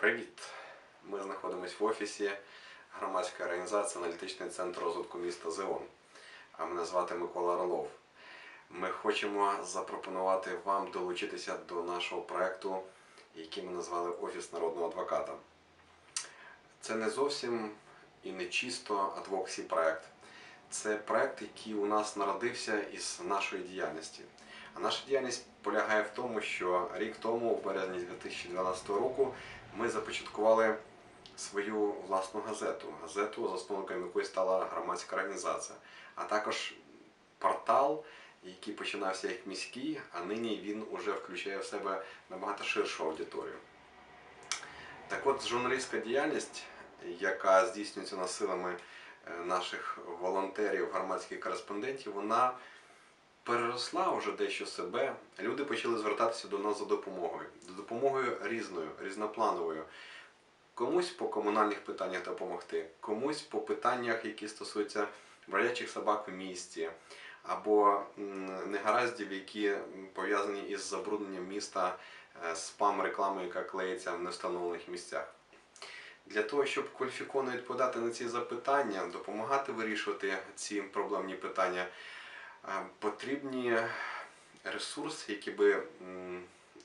Привіт! Ми знаходимося в офісі громадської організації Аналітичний центр розвитку міста ЗЕОН. А мене звати Микола Орлов. Ми хочемо запропонувати вам долучитися до нашого проєкту, який ми назвали Офіс народного адвоката. Це не зовсім і не чисто адвоксі проект. Це проект, який у нас народився із нашої діяльності. А наша діяльність полягає в тому, що рік тому, у березні 2012 року, ми започаткували свою власну газету, газету, засновником якої стала громадська організація, а також портал, який починався як міський, а нині він уже включає в себе набагато ширшу аудиторію. Так от, журналістська діяльність, яка здійснюється нас силами е, наших волонтерів, громадських кореспондентів, вона переросла вже дещо себе. Люди почали звертатися до нас за допомогою. За допомогою різною, різноплановою. Комусь по комунальних питаннях допомогти, комусь по питаннях, які стосуються бродячих собак в місті, або негараздів, які пов'язані із забрудненням міста е, спам-рекламою, яка клеїться в невстановлених місцях. Для того, щоб кваліфіковано відповідати на ці запитання, допомагати вирішувати ці проблемні питання, е, потрібні ресурси, які би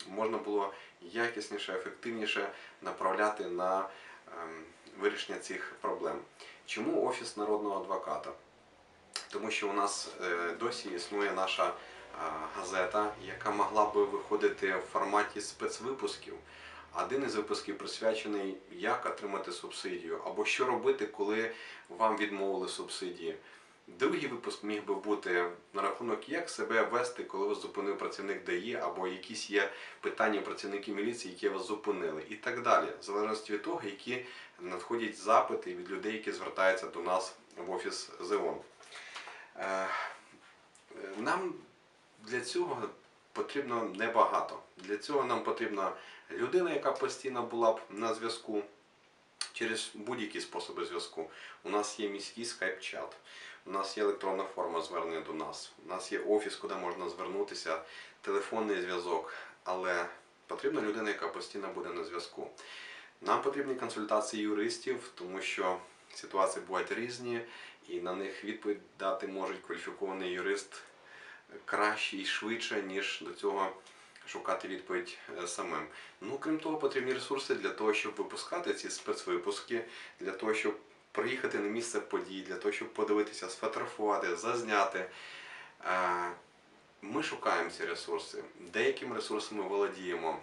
можна було якісніше, ефективніше направляти на ем, вирішення цих проблем. Чому Офіс народного адвоката? Тому що у нас е, досі існує наша е, газета, яка могла би виходити в форматі спецвипусків. Один із випусків присвячений, як отримати субсидію, або що робити, коли вам відмовили субсидії. Другий випуск міг би бути на рахунок, як себе вести, коли вас зупинив працівник ДАІ, або якісь є питання працівників міліції, які вас зупинили, і так далі, в залежності від того, які надходять запити від людей, які звертаються до нас в офіс ЗЕОН. Е, Нам для цього потрібно небагато. Для цього нам потрібна людина, яка постійно була б на зв'язку через будь-які способи зв'язку. У нас є міський скайп-чат, у нас є електронна форма звернення до нас, у нас є офіс, куди можна звернутися, телефонний зв'язок, але потрібна людина, яка постійно буде на зв'язку. Нам потрібні консультації юристів, тому що ситуації бувають різні, і на них відповідь дати може кваліфікований юрист краще і швидше, ніж до цього шукати відповідь е, самим. Ну, крім того, потрібні ресурси для того, щоб випускати ці спецвипуски, для того, щоб приїхати на місце подій, для того, щоб подивитися, сфотографувати, зазняти. Е, Ми шукаємо ці ресурси. Деякими ресурсами володіємо.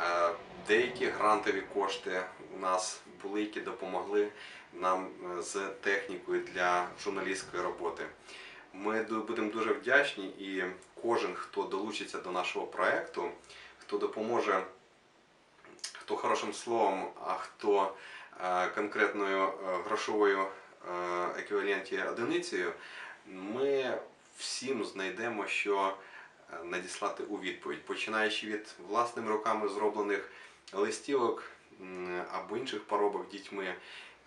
Е, Деякі грантові кошти у нас були, які допомогли нам з технікою для журналістської роботи. Ми будемо дуже вдячні і кожен, хто долучиться до нашого проекту, хто допоможе, хто хорошим словом, а хто е, конкретною е, грошовою е, еквіваленті одиницею, ми всім знайдемо, що надіслати у відповідь, починаючи від власними руками зроблених листівок або інших поробок дітьми,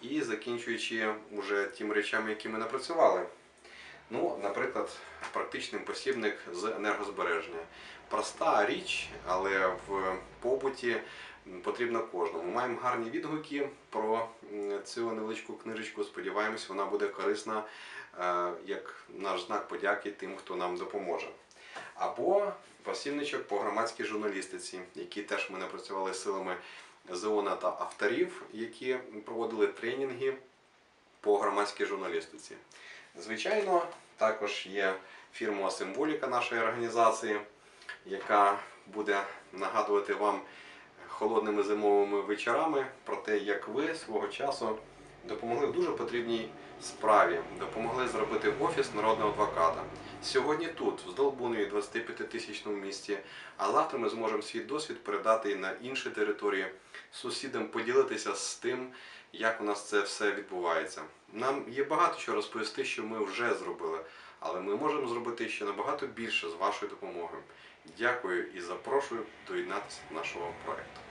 і закінчуючи уже тими речами, які ми напрацювали. Ну, наприклад, практичний посібник з енергозбереження. Проста річ, але в побуті потрібна кожному. Маємо гарні відгуки про цю невеличку книжечку. Сподіваємось, вона буде корисна е, як наш знак подяки тим, хто нам допоможе. Або посібничок по громадській журналістиці, який теж ми напрацювали силами ЗОНа та авторів, які проводили тренінги по громадській журналістиці. Звичайно, також є фірмова символіка нашої організації, яка буде нагадувати вам холодними зимовими вечорами про те, як ви свого часу допомогли в дуже потрібній справі, допомогли зробити офіс народного адвоката. Сьогодні тут, в Здолбунові, 25-тисячному місті, а завтра ми зможемо свій досвід передати і на інші території, сусідам поділитися з тим, як у нас це все відбувається. Нам є багато що розповісти, що ми вже зробили, але ми можемо зробити ще набагато більше з вашою допомогою. Дякую і запрошую доєднатися до нашого проекту.